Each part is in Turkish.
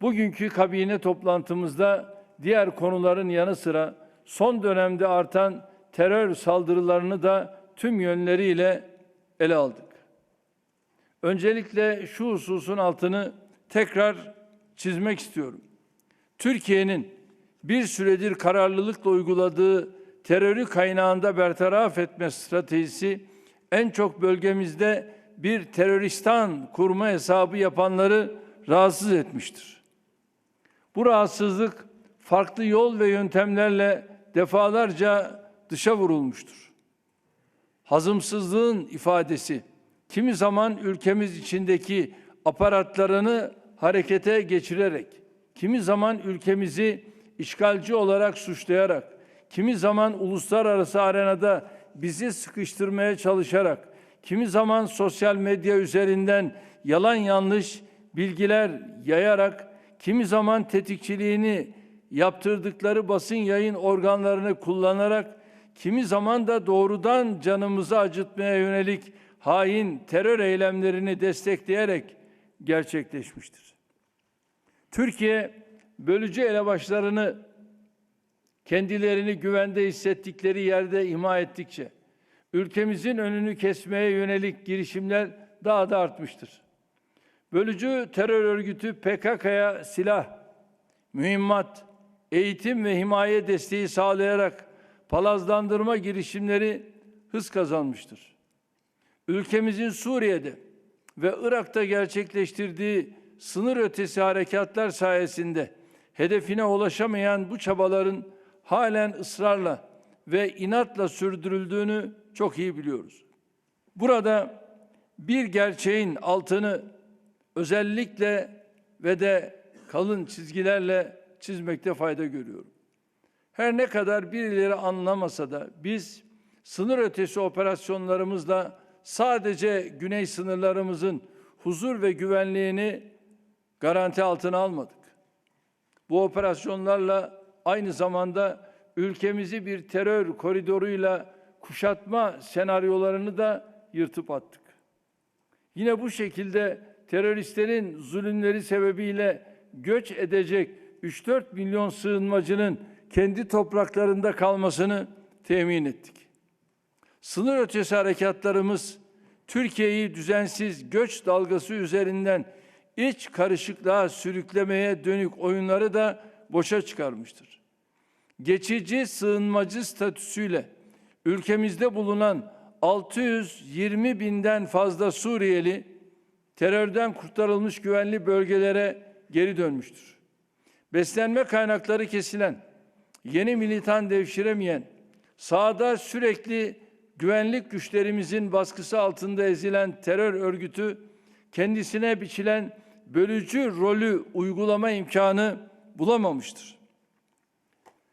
Bugünkü kabine toplantımızda diğer konuların yanı sıra son dönemde artan terör saldırılarını da tüm yönleriyle ele aldık. Öncelikle şu hususun altını tekrar çizmek istiyorum. Türkiye'nin bir süredir kararlılıkla uyguladığı terörü kaynağında bertaraf etme stratejisi en çok bölgemizde bir teröristan kurma hesabı yapanları rahatsız etmiştir. Bu rahatsızlık farklı yol ve yöntemlerle defalarca dışa vurulmuştur. Hazımsızlığın ifadesi kimi zaman ülkemiz içindeki aparatlarını harekete geçirerek, kimi zaman ülkemizi işgalci olarak suçlayarak, kimi zaman uluslararası arenada bizi sıkıştırmaya çalışarak, kimi zaman sosyal medya üzerinden yalan yanlış bilgiler yayarak, kimi zaman tetikçiliğini yaptırdıkları basın yayın organlarını kullanarak, kimi zaman da doğrudan canımızı acıtmaya yönelik hain terör eylemlerini destekleyerek gerçekleşmiştir. Türkiye bölücü elebaşlarını kendilerini güvende hissettikleri yerde imha ettikçe ülkemizin önünü kesmeye yönelik girişimler daha da artmıştır. Bölücü terör örgütü PKK'ya silah, mühimmat, eğitim ve himaye desteği sağlayarak palazlandırma girişimleri hız kazanmıştır. Ülkemizin Suriye'de ve Irak'ta gerçekleştirdiği sınır ötesi harekatlar sayesinde hedefine ulaşamayan bu çabaların halen ısrarla ve inatla sürdürüldüğünü çok iyi biliyoruz. Burada bir gerçeğin altını özellikle ve de kalın çizgilerle çizmekte fayda görüyorum. Her ne kadar birileri anlamasa da biz sınır ötesi operasyonlarımızla sadece güney sınırlarımızın huzur ve güvenliğini garanti altına almadık. Bu operasyonlarla aynı zamanda ülkemizi bir terör koridoruyla kuşatma senaryolarını da yırtıp attık. Yine bu şekilde teröristlerin zulümleri sebebiyle göç edecek 3-4 milyon sığınmacının kendi topraklarında kalmasını temin ettik. Sınır ötesi harekatlarımız Türkiye'yi düzensiz göç dalgası üzerinden iç karışıklığa sürüklemeye dönük oyunları da boşa çıkarmıştır. Geçici sığınmacı statüsüyle ülkemizde bulunan 620 binden fazla Suriyeli terörden kurtarılmış güvenli bölgelere geri dönmüştür. Beslenme kaynakları kesilen, yeni militan devşiremeyen, sahada sürekli güvenlik güçlerimizin baskısı altında ezilen terör örgütü kendisine biçilen bölücü rolü uygulama imkanı bulamamıştır.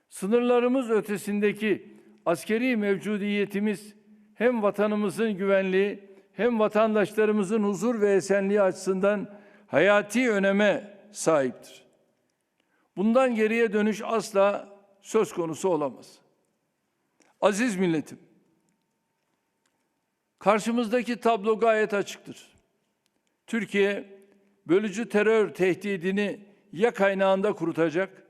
Sınırlarımız ötesindeki askeri mevcudiyetimiz hem vatanımızın güvenliği hem vatandaşlarımızın huzur ve esenliği açısından hayati öneme sahiptir. Bundan geriye dönüş asla söz konusu olamaz. Aziz milletim, karşımızdaki tablo gayet açıktır. Türkiye bölücü terör tehdidini ya kaynağında kurutacak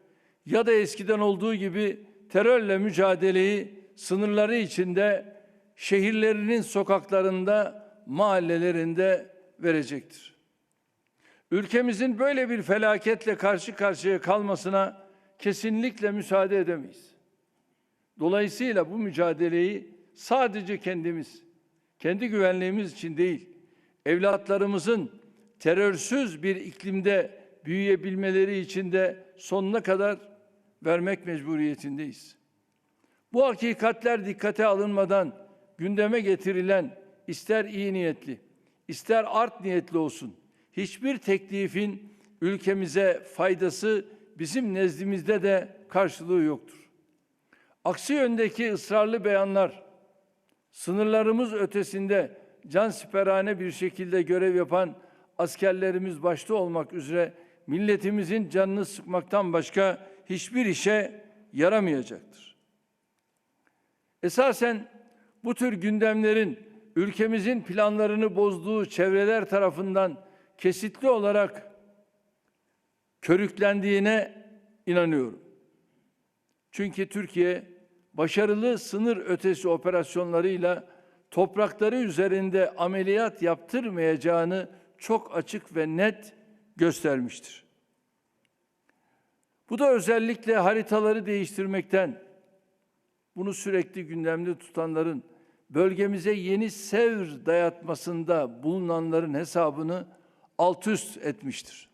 ya da eskiden olduğu gibi terörle mücadeleyi sınırları içinde şehirlerinin sokaklarında, mahallelerinde verecektir. Ülkemizin böyle bir felaketle karşı karşıya kalmasına kesinlikle müsaade edemeyiz. Dolayısıyla bu mücadeleyi sadece kendimiz, kendi güvenliğimiz için değil, evlatlarımızın terörsüz bir iklimde büyüyebilmeleri için de sonuna kadar vermek mecburiyetindeyiz. Bu hakikatler dikkate alınmadan gündeme getirilen ister iyi niyetli, ister art niyetli olsun hiçbir teklifin ülkemize faydası bizim nezdimizde de karşılığı yoktur. Aksi yöndeki ısrarlı beyanlar sınırlarımız ötesinde can siperhane bir şekilde görev yapan askerlerimiz başta olmak üzere milletimizin canını sıkmaktan başka hiçbir işe yaramayacaktır. Esasen bu tür gündemlerin ülkemizin planlarını bozduğu çevreler tarafından kesitli olarak körüklendiğine inanıyorum. Çünkü Türkiye başarılı sınır ötesi operasyonlarıyla toprakları üzerinde ameliyat yaptırmayacağını çok açık ve net göstermiştir. Bu da özellikle haritaları değiştirmekten, bunu sürekli gündemde tutanların, bölgemize yeni sevr dayatmasında bulunanların hesabını alt üst etmiştir.